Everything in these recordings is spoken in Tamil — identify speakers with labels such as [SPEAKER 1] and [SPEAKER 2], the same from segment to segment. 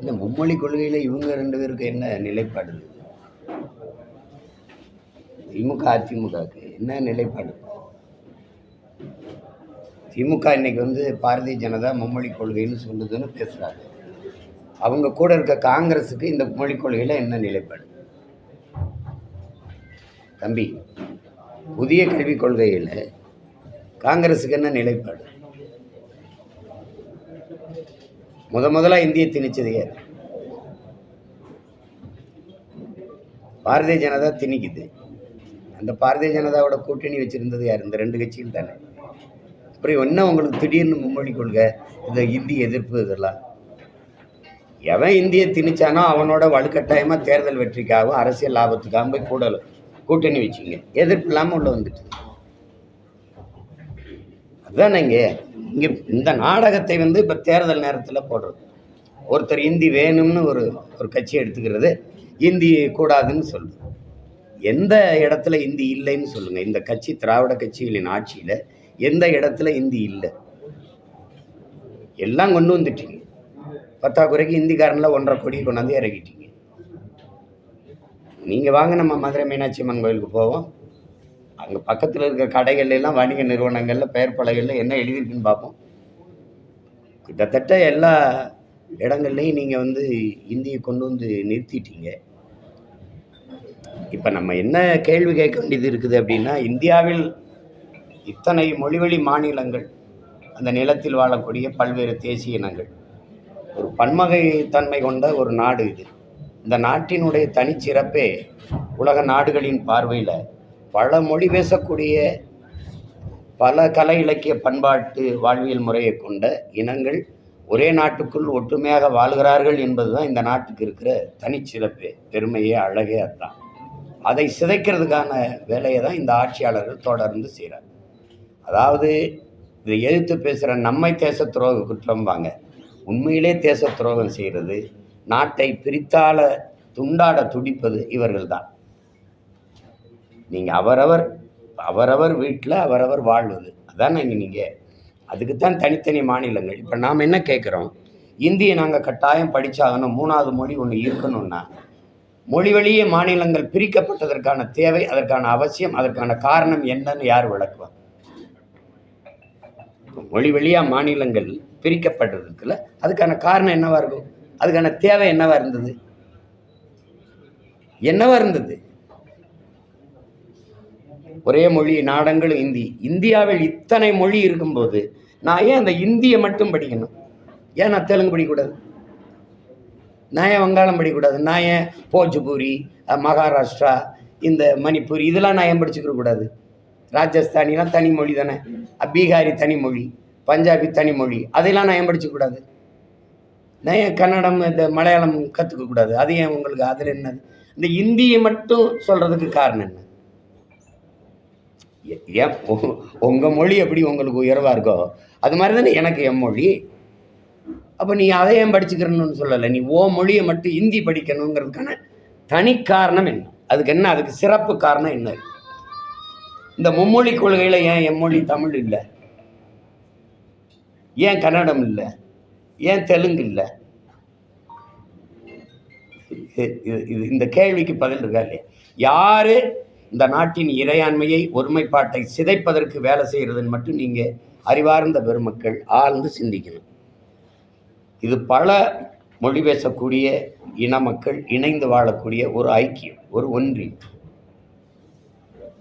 [SPEAKER 1] இந்த மும்மொழி கொள்கையில் இவங்க ரெண்டு பேருக்கு என்ன நிலைப்பாடு திமுக அதிமுகவுக்கு என்ன நிலைப்பாடு திமுக இன்னைக்கு வந்து பாரதிய ஜனதா மும்மொழி கொள்கைன்னு சொல்லுதுன்னு பேசுகிறாங்க அவங்க கூட இருக்க காங்கிரஸுக்கு இந்த மொழி கொள்கையில் என்ன நிலைப்பாடு? தம்பி புதிய கல்விக் கொள்கையில் காங்கிரஸுக்கு என்ன நிலைப்பாடு? முத முதலா இந்திய திணிச்சது யார் பாரதிய ஜனதா திணிக்குது. அந்த பாரதிய ஜனதாவோட கூட்டணி வச்சிருந்தது யார்? இந்த ரெண்டு கட்சிகள் தானே. அப்புறம் என்ன உங்களுக்கு திடீர்னு மும்மொழி கொள்கை? இந்த இந்தி எதிர்ப்பு இதெல்லாம். எவன் இந்திய திணிச்சானோ அவனோட வலுக்கட்டாயமாக தேர்தல் வெற்றிக்காகவும் அரசியல் லாபத்துக்காகவும் போய் கூட கூட்டணி வச்சுங்க. எதிர்ப்பு இல்லாமல் உள்ள வந்துட்டு. அதுதானேங்க இங்கே இந்த நாடகத்தை வந்து இப்போ தேர்தல் நேரத்தில் போடுறது. ஒருத்தர் இந்தி வேணும்னு ஒரு ஒரு கட்சி எடுத்துக்கிறது இந்தி கூடாதுன்னு சொல்லுது எந்த இடத்துல இந்தி இல்லைன்னு சொல்லுங்கள் இந்த கட்சி திராவிட கட்சிகளின் ஆட்சியில் எந்த இடத்துல இந்தி இல்லை? எல்லாம் கொண்டு வந்துட்டீங்க. பத்தாக்குறைக்கு இந்திக்காரனில் ஒன்றரை கோடி கொண்டாந்து இறக்கிட்டீங்க. நீங்கள் வாங்க நம்ம மதுரை மீனாட்சி அம்மன் கோயிலுக்கு போவோம். அங்கே பக்கத்தில் இருக்கிற கடைகள்ல எல்லாம் வணிக நிறுவனங்களில் பெயர் பலகையில் என்ன எழுதியிருக்குன்னு பார்ப்போம். கிட்டத்தட்ட எல்லா இடங்கள்லையும் நீங்கள் வந்து இந்தியை கொண்டு வந்து நிறுத்திட்டீங்க. இப்போ நம்ம என்ன கேள்வி கேட்க வேண்டியது இருக்குது அப்படின்னா இந்தியாவில் இத்தனை மொழிவழி மாநிலங்கள் அந்த நிலத்தில் வாழக்கூடிய பல்வேறு தேசிய இனங்கள். ஒரு பன்மகை தன்மை கொண்ட ஒரு நாடு இது. இந்த நாட்டினுடைய தனிச்சிறப்பே உலக நாடுகளின் பார்வையில் பல மொழி பேசக்கூடிய பல கலை இலக்கிய பண்பாட்டு வாழ்வியல் முறையை கொண்ட இனங்கள் ஒரே நாட்டுக்குள் ஒற்றுமையாக வாழ்கிறார்கள் என்பது தான் இந்த நாட்டுக்கு இருக்கிற தனிச்சிறப்பே பெருமையே அழகே அதுதான். அதை சிதைக்கிறதுக்கான வேலையை தான் இந்த ஆட்சியாளர்கள் தொடர்ந்து செய்கிறாங்க அதாவது இதை எதிர்த்து பேசுகிற நம்மை தேச துரோக குற்றம் வாங்க உண்மையிலே தேச துரோகம் செய்கிறது நாட்டை பிரித்தாள துண்டாட துடிப்பது இவர்கள் தான் நீங்கள் அவரவர் அவரவர் வீட்டில் அவரவர் வாழ்வது. அதான் இங்கே நீங்கள் அதுக்கு தான் தனித்தனி மாநிலங்கள். இப்போ நாம் என்ன கேட்குறோம் இந்தியை நாங்கள் கட்டாயம் படித்தாகணும் மூணாவது மொழி ஒன்று இருக்கணும்னா. மொழி வழியே மாநிலங்கள் பிரிக்கப்பட்டதற்கான தேவை அதற்கான அவசியம் அதற்கான காரணம் என்னன்னு யார் விளக்குவா? மொழி வழியாக மாநிலங்கள் பிரிக்கப்பட்டதுக்குல அதுக்கான காரணம் என்னவா இருக்கும்? அதுக்கான தேவை என்னவா இருந்தது? என்னவா இருந்தது? ஒரே மொழி நாடங்களும் இந்தி. இந்தியாவில் இத்தனை மொழி இருக்கும்போது நான் ஏன் அந்த இந்தியை மட்டும் படிக்கணும்? ஏன் நான் தெலுங்கு படிக்கக்கூடாது? நான் ஏன் வங்காளம் படிக்கக்கூடாது? நான் ஏன் போஜ்பூரி மகாராஷ்டிரா இந்த மணிப்பூர் இதெல்லாம் நான் ஏன் படிச்சுக்கிற கூடாது? ராஜஸ்தானிலாம் தனி மொழி தானே. பீகாரி தனி மொழி பஞ்சாபி தனி மொழி அதையெல்லாம் நான் ஏன் படிச்சுக்கூடாது நான் ஏன் கன்னடம் இந்த மலையாளம் கற்றுக்கக்கூடாது அது ஏன் உங்களுக்கு அதில் என்னது? இந்த இந்தியை மட்டும் சொல்கிறதுக்கு காரணம் என்ன? ஏன்? உ- மொழி எப்படி உங்களுக்கு உயர்வாக இருக்கோ அது மாதிரி தானே எனக்கு என் மொழி. அப்போ நீ அதை ஏன் படிச்சுக்கிறணும்னு சொல்லலை? நீ ஓ மொழியை மட்டும் ஹிந்தி படிக்கணுங்கிறதுக்கான தனி காரணம் என்ன? அதுக்கு என்ன? அதுக்கு சிறப்பு காரணம் என்ன? இந்த மும்மொழி கொள்கையில் ஏன் என் மொழி தமிழ் இல்லை? ஏன் கன்னடம் இல்லை? ஏன் தெலுங்கு இல்லை? இது- இது இந்த கேள்விக்கு பதில் இருக்கா இல்லையா? யாரு இந்த நாட்டின் இறையாண்மையை ஒருமைப்பாட்டை சிதைப்பதற்கு வேலை செய்கிறதுன்னு மட்டும் நீங்கள் அறிவார்ந்த பெருமக்கள் ஆழ்ந்து சிந்திக்கணும். இது பல மொழி பேசக்கூடிய இன மக்கள் இணைந்து வாழக்கூடிய ஒரு ஐக்கியம் ஒரு ஒன்றியம்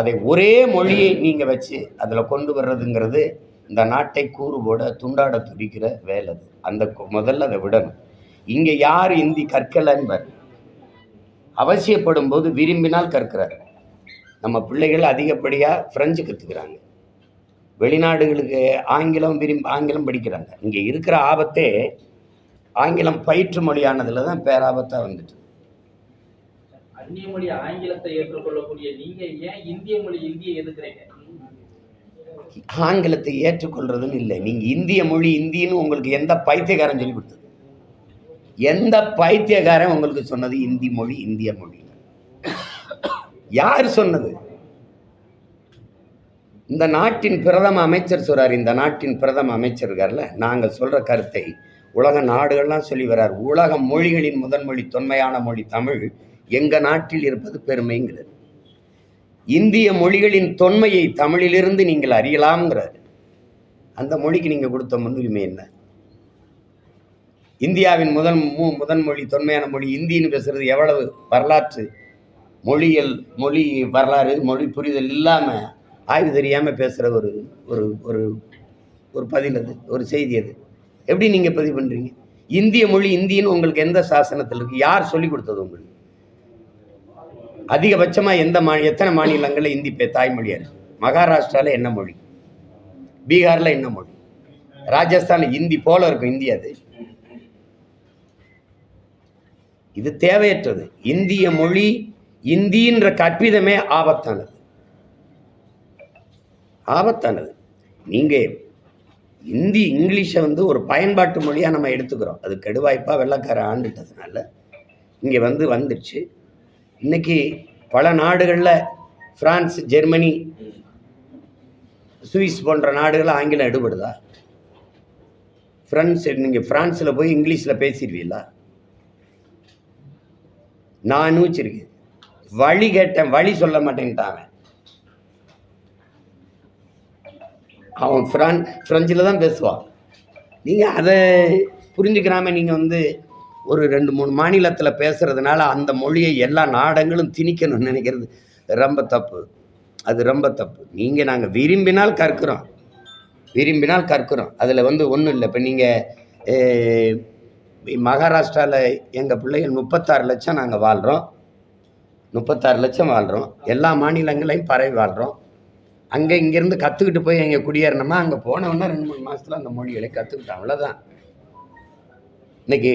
[SPEAKER 1] அதை ஒரே மொழியை நீங்கள் வச்சு அதில் கொண்டு வர்றதுங்கிறது இந்த நாட்டை கூறு போட துண்டாட துடிக்கிற வேலை அது. அந்த முதல்ல அதை விடணும். இங்கே யார் இந்தி கற்கலைன்னு அவசியப்படும் போது விரும்பினால் கற்கிறார். நம்ம பிள்ளைகள் அதிகப்படியாக ஃப்ரெஞ்சு கற்றுக்கிறாங்க வெளிநாடுகளுக்கு ஆங்கிலம் விரும்பி ஆங்கிலம் படிக்கிறாங்க. இங்கே இருக்கிற ஆபத்தே ஆங்கிலம் பயிற்று மொழியானதில் தான் பேராபத்தாக வந்துட்டு.
[SPEAKER 2] அந்நிய மொழி ஆங்கிலத்தை ஏற்றுக்கொள்ளக்கூடிய நீங்க ஏன் இந்திய மொழி இந்தியை எதுக்குறீங்க?
[SPEAKER 1] ஆங்கிலத்தை ஏற்றுக்கொள்றதுன்னு இல்லை. நீங்கள் இந்திய மொழி இந்தின்னு உங்களுக்கு எந்த பைத்தியக்காரன் சொல்லி கொடுத்தது? எந்த பைத்தியக்காரன் உங்களுக்கு சொன்னது? இந்தி மொழி இந்திய மொழி. யார் சொன்னது? இந்த நாட்டின் பிரதம அமைச்சர் சொல்கிறார் இந்த நாட்டின் பிரதம அமைச்சர் இருக்கார்ல நாங்கள் சொல்கிற கருத்தை. உலக நாடுகள்லாம் சொல்லி வர்றார் உலக மொழிகளின் முதன்மொழி தொன்மையான மொழி தமிழ் எங்கள் நாட்டில் இருப்பது பெருமைங்கிறது இந்திய மொழிகளின் தொன்மையை தமிழிலிருந்து நீங்கள் அறியலாம்ங்கிறார். அந்த மொழிக்கு நீங்கள் கொடுத்த முன்னுரிமை என்ன? இந்தியாவின் முதல் மு முதன்மொழி தொன்மையான மொழி இந்தின்னு பேசுறது எவ்வளவு வரலாற்று மொழியல் மொழி வரலாறு மொழி புரிதல் இல்லாமல் ஆய்வு தெரியாமல் பேசுகிற ஒரு ஒரு ஒரு ஒரு பதில் அது ஒரு செய்தி அது. எப்படி நீங்கள் பதிவு பண்ணுறீங்க இந்திய மொழி இந்தின்னு உங்களுக்கு எந்த சாசனத்தில் இருக்குது யார் சொல்லி கொடுத்தது உங்களுக்கு? அதிகபட்சமாக எந்த மா எத்தனை மாநிலங்களில் இந்தி பே தாய்மொழியாக இருக்குது மகாராஷ்டிராவில் என்ன மொழி? பீகாரில் என்ன மொழி? ராஜஸ்தானில் இந்தி போல இருக்கும் இந்தி அது. இது தேவையற்றது. இந்திய மொழி இந்தின்ற கற்பிதமே ஆபத்தானது. ஆபத்தானது. நீங்கள் இந்தி இங்கிலீஷை வந்து ஒரு பயன்பாட்டு மொழியாக நம்ம எடுத்துக்கிறோம். அது கெடுவாய்ப்பாக வெள்ளக்கார ஆண்டுட்டதுனால. இங்கே வந்து வந்துடுச்சு. இன்னைக்கு பல நாடுகளில் ஃப்ரான்ஸ் ஜெர்மனி சுவிஸ் போன்ற நாடுகள் ஆங்கிலம் எடுபடுதா? ஃப்ரான்ஸ் நீங்கள் ஃப்ரான்ஸில் போய் இங்கிலீஷில் பேசிடுவீங்களா? நான் அனுபவிச்சிருக்கேன் வழி கேட்டேன் வழி சொல்ல மாட்டேன்ட்டான் அவன். அவன் ஃப்ரான் ஃப்ரெஞ்சில் தான் பேசுவான் நீங்கள் அதை புரிஞ்சுக்கிறாம நீங்கள் வந்து ஒரு ரெண்டு மூணு மாநிலத்தில் பேசுகிறதுனால அந்த மொழியை எல்லா நாடங்களும் திணிக்கணும்னு நினைக்கிறது ரொம்ப தப்பு. அது ரொம்ப தப்பு. நீங்கள் நாங்கள் விரும்பினால் கற்கிறோம். விரும்பினால் கற்கிறோம். அதில் வந்து ஒன்றும் இல்லை. இப்போ நீங்கள் மகாராஷ்டிராவில் எங்கள் பிள்ளைகள் முப்பத்தாறு லட்சம் நாங்கள் வாழ்கிறோம் முப்பத்தாறு லட்சம் வாழ்கிறோம் எல்லா மாநிலங்களையும் பரவி வாழ்கிறோம் அங்கே இங்கேருந்து கற்றுக்கிட்டு போய் அங்கே குடியேறினோமா அங்கே போனவொன்னே ரெண்டு மூணு மாதத்தில் அந்த மொழிகளை கற்றுக்கிட்டோம் அவ்வளோதான் இன்னைக்கு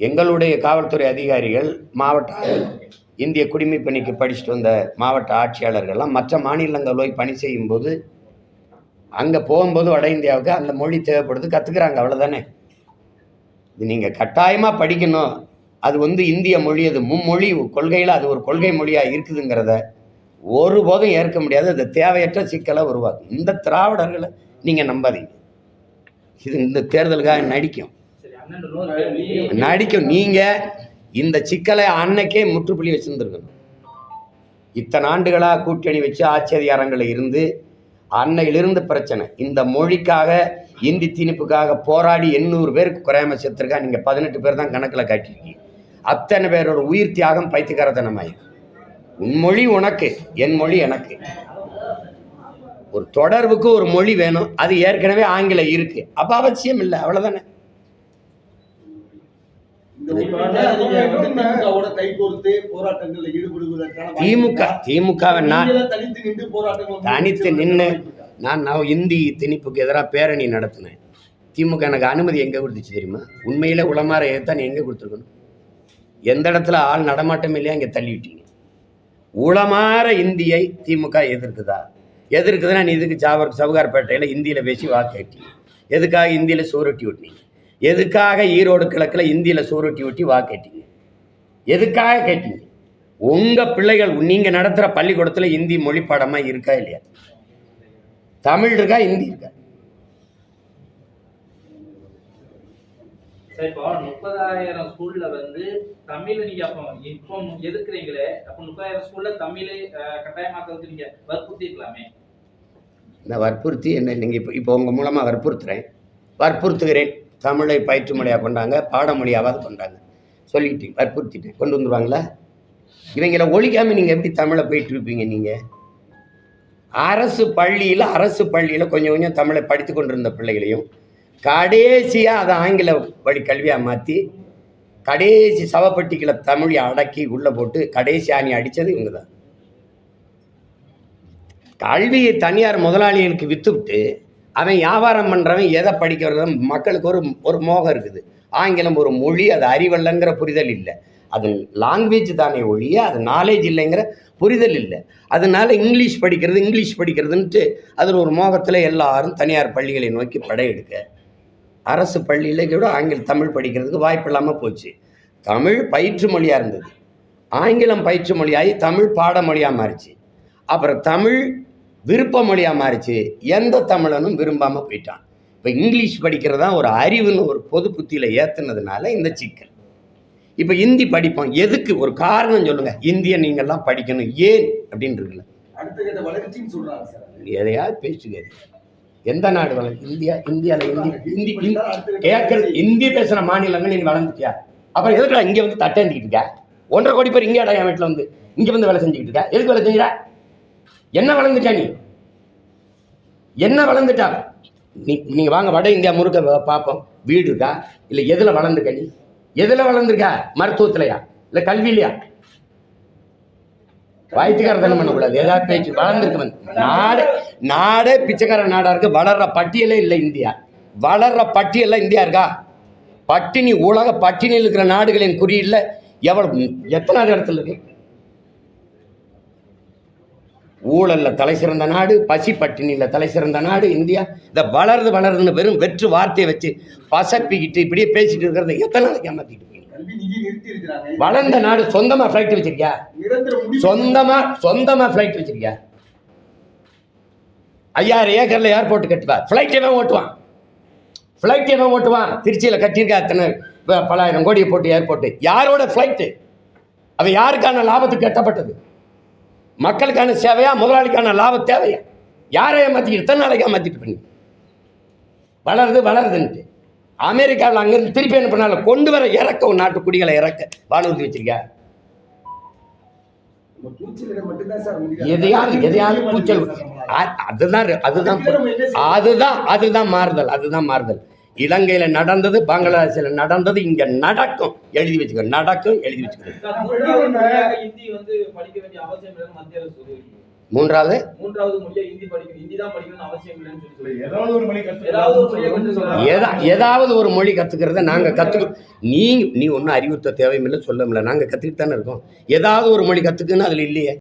[SPEAKER 1] எங்களுடைய காவல்துறை அதிகாரிகள் மாவட்ட இந்திய குடிமைப் பணிக்கு படிச்சுட்டு வந்த மாவட்ட ஆட்சியாளர்கள்லாம் மற்ற மாநிலங்கள் போய் பணி செய்யும்போது அங்கே போகும்போது வட இந்தியாவுக்கு அந்த மொழி தேவைப்படுது கற்றுக்குறாங்க அவ்வளோதானே இது நீங்கள் கட்டாயமாக படிக்கணும். அது வந்து இந்திய மொழி அது மும்மொழி கொள்கையில் அது ஒரு கொள்கை மொழியாக இருக்குதுங்கிறத ஒருபோதும் ஏற்க முடியாது. அது தேவையற்ற சிக்கலை உருவாக்கும். இந்த திராவிடர்களை நீங்கள் நம்பாதீங்க. இது இந்த தேர்தலுக்காக நடிக்கும். நடிக்கும். நீங்கள் இந்த சிக்கலை அன்னைக்கே முற்றுப்புள்ளி வச்சுருந்துருக்கணும். இத்தனை ஆண்டுகளாக கூட்டணி வச்சு ஆட்சி அதிகாரங்களில் இருந்து அன்னையிலிருந்து பிரச்சனை. இந்த மொழிக்காக இந்தி திணிப்புக்காக போராடி எண்ணூறு பேருக்கு குறையாம செத்துருக்கா. நீங்கள் பதினெட்டு பேர் தான் கணக்கில் காட்டியிருக்கீங்க. அத்தனை பேரோட உயிர் தியாகம் பைத்தியக்காரத்தனமாயி. உன் மொழி உனக்கு என் மொழி எனக்கு. ஒரு தொடர்புக்கு ஒரு மொழி வேணும். அது ஏற்கனவே ஆங்கிலம் இருக்கு. அப்போ அவசியம் இல்லை. அவ்வளோதானே
[SPEAKER 3] வாய்ப்பு
[SPEAKER 1] திமுக? திமுகவை நான்
[SPEAKER 3] தனித்து நின்று
[SPEAKER 1] நான் நான் இந்தி திணிப்புக்கு எதிராக பேரணி நடத்தினேன். திமுக எனக்கு அனுமதி எங்கே கொடுத்துச்சு தெரியுமா? உண்மையில் உளமாற ஏத்தான் எங்கே கொடுத்துருக்கணும்? எந்த இடத்துல ஆள் நடமாட்டம் இல்லையா இங்கே தள்ளிவிட்டீங்க. உளமாற இந்தியை திமுக எதிர்க்குதா? எதிர்க்குதுன்னா நீ இதுக்கு சாவர் சவுகார்பேட்டையில் இந்தியில் பேசி வாக்கு கேட்டீங்க எதுக்காக இந்தியில் சூரட்டி விட்டீங்க? எதுக்காக ஈரோடு கிழக்கில் இந்தியில் சூரட்டி ஒட்டி வாக்கு கேட்டீங்க? எதுக்காக கேட்டீங்க? உங்கள் பிள்ளைகள் நீங்கள் நடத்துகிற பள்ளிக்கூடத்தில் இந்தி மொழி பாடமாக இருக்கா இல்லையா? தமிழ் இருக்கா ஹிந்தி இருக்கா?
[SPEAKER 2] சரி இப்போ முப்பதாயிரம் ஸ்கூல்ல வந்து தமிழ் நீங்க அப்போ இப்போ எதுக்குறீங்களே? அப்போ முப்பதாயிரம் ஸ்கூல்ல தமிழை கட்டாயமாக்குறதுக்கு நீங்க வற்புறுத்திருக்கலாமே.
[SPEAKER 1] நான் வற்புறுத்தி என்ன நீங்கள் இப்போ இப்போ உங்கள் மூலமாக வற்புறுத்துறேன். வற்புறுத்துகிறேன். தமிழை பயிற்று மொழியாக கொண்டாங்க பாடமொழியாவது கொண்டாங்க. சொல்லிட்டேன் வற்புறுத்திட்டேன். கொண்டு வந்துருவாங்களா? இவங்களை ஒழிக்காமல் நீங்கள் எப்படி தமிழை போயிட்டு இருப்பீங்க நீங்கள் அரசு பள்ளியில் அரசு பள்ளியில் கொஞ்சம் கொஞ்சம் தமிழை படித்து கொண்டிருந்த பிள்ளைகளையும் கடைசியாக அதை ஆங்கில வழி கல்வியாக மாற்றி கடைசி சவப்பட்டிகளை தமிழை அடக்கி உள்ளே போட்டு கடைசி ஆணி அடித்தது இவங்க தான் கல்வியை தனியார் முதலாளிகளுக்கு விற்றுவிட்டு அவன் வியாபாரம் பண்ணுறவன் எதை படிக்கிறது மக்களுக்கு ஒரு ஒரு மோகம் இருக்குது. ஆங்கிலம் ஒரு மொழி அது அறிவல்லங்கிற புரிதல் இல்லை. அது லாங்குவேஜ் தானே ஒழிய அது நாலேஜ் இல்லைங்கிற புரிதல் இல்லை. அதனால் இங்கிலீஷ் படிக்கிறது இங்கிலீஷ் படிக்கிறதுன்ட்டு அதில் ஒரு மோகத்தில் எல்லாரும் தனியார் பள்ளிகளை நோக்கி படையெடுக்க அரசு பள்ளியில் கூட ஆங்கில தமிழ் படிக்கிறதுக்கு வாய்ப்பு இல்லாமல் போச்சு. தமிழ் பயிற்று மொழியாக இருந்தது. ஆங்கிலம் பயிற்று மொழியாகி தமிழ் பாடமொழியாக மாறிச்சு. அப்புறம் தமிழ் விருப்ப மொழியாக மாறிச்சு. எந்த தமிழனும் விரும்பாமல் போயிட்டான். இப்போ இங்கிலீஷ் படிக்கிறதா ஒரு அறிவுன்னு ஒரு பொது புத்தியில் ஏற்றுனதுனால இந்த சிக்கல். இப்போ ஹிந்தி படிப்போம். எதுக்கு? ஒரு காரணம் சொல்லுங்கள் இந்தியை நீங்கள்லாம் படிக்கணும். ஏன்? அப்படின்னு இருக்குல்ல. எதையாவது பேசுங்க எந்த நாடு வளர் இந்தியா இந்தியாவில் இந்தி இந்தி கேட்கறது இந்தி பேசுகிற மாநிலங்கள் நீ வளர்ந்துட்டியா அப்புறம் எதுக்குடா இங்கே வந்து தட்டேந்துக்கிட்டு இருக்க? ஒன்றரை கோடி பேர் இங்கேடா என் வீட்டில் வந்து இங்கே வந்து வேலை செஞ்சுக்கிட்டு இருக்க? எதுக்கு வேலை செஞ்சுடா என்ன வளர்ந்துட்டா நீ? என்ன வளர்ந்துட்டா? நீ நீங்கள் வாங்க வட இந்தியா முழுக்க பார்ப்போம். வீடு இருக்கா? இல்லை எதில் வளர்ந்துருக்க நீ? எதில் வளர்ந்துருக்கா? மருத்துவத்திலையா? இல்லை கல்வியிலையா? வாய்த்துக்காரத்தனம் பண்ணக்கூடாது. ஏதாவது பேச்சு வளர்ந்துருக்கு நாடு நாடே பிச்சைக்கார நாடாக இருக்கு வளர்ற பட்டியலே இல்லை இந்தியா. வளர்ற பட்டியலில் இந்தியா இருக்கா? பட்டினி உலக பட்டினியில் இருக்கிற நாடுகளின் குறியீடுல எவ்வளவு எத்தனாவது இடத்துல இருக்கு? ஊழலில் தலை சிறந்த நாடு பசி பட்டினியில் தலை சிறந்த நாடு இந்தியா. இந்த வளருது வளருதுன்னு வெறும் வெற்று வார்த்தையை வச்சு பசப்பிக்கிட்டு இப்படியே பேசிட்டு இருக்கிறத எத்தனை நாளைக்கு
[SPEAKER 3] ஏமாற்றிட்டு
[SPEAKER 1] வளர்ந்த நாடு சொந்தமா ஃபிளைட் வச்சிருக்கியா? சொந்தமா சொந்தமா ஃப்ளைட் வச்சிருக்கியா? ஐயாயிரம் ஏக்கர்ல ஏர்போர்ட் கட்டுவா. ஃப்ளைட் எவன் ஓட்டுவான்? ஃப்ளைட் எவன் ஓட்டுவான்? திருச்சியில் கட்டியிருக்கா அத்தனை பலாயிரம் கோடியை போட்டு ஏர்போர்ட்டு யாரோட ஃப்ளைட்டு அது யாருக்கான லாபத்துக்கு கட்டப்பட்டது? மக்களுக்கான சேவையா முதலாளிக்கான லாபம் தேவையா? யாரை ஏமாத்திக்கிட்டு எத்தனை நாளைக்கு ஏமாத்திட்டு பண்ணி வளருது வளருதுன்ட்டு. அமெரிக்காவில் அங்கேருந்து திருப்பி என்ன பண்ணால கொண்டு வர இறக்க ஒரு நாட்டு குடிகளை இறக்க. வானூர்தி வச்சிருக்கியா?
[SPEAKER 3] நம்ம கூச்சலிட மட்டும்தான் சார் முடியாது.
[SPEAKER 1] எதையாவது எதையாவது கூச்சல் அதுதான் அதுதான் அதுதான் அதுதான் மாறுதல் அதுதான் மாறுதல். இலங்கையில நடந்தது பங்களாதேஷில் நடந்தது இங்க நடக்கும். எழுதி வச்சுக்கோ நடக்கும் எழுதி வச்சுக்கோ.
[SPEAKER 2] சார், மூன்றாவது.
[SPEAKER 1] மூன்றாவது
[SPEAKER 2] மொழியா ஹிந்தி படிக்கணும். ஹிந்தி தான் படிக்கணும்னு அவசியம் இல்லைன்னு சொல்லி.
[SPEAKER 4] ஏதாவது ஒரு மொழி கத்து
[SPEAKER 2] ஏதாவது ஒரு மொழியை
[SPEAKER 1] ஏதாவது ஒரு மொழி கத்துக்கிறத நாங்க கத்துக்க நீ நீ ஒன்றும் அறிவுறுத்த தேவையில்லை சொல்ல முடியல. நாங்க கத்துக்கிட்டு தானே இருக்கோம். ஏதாவது ஒரு மொழி கத்துக்குன்னு அதுல இல்லையே.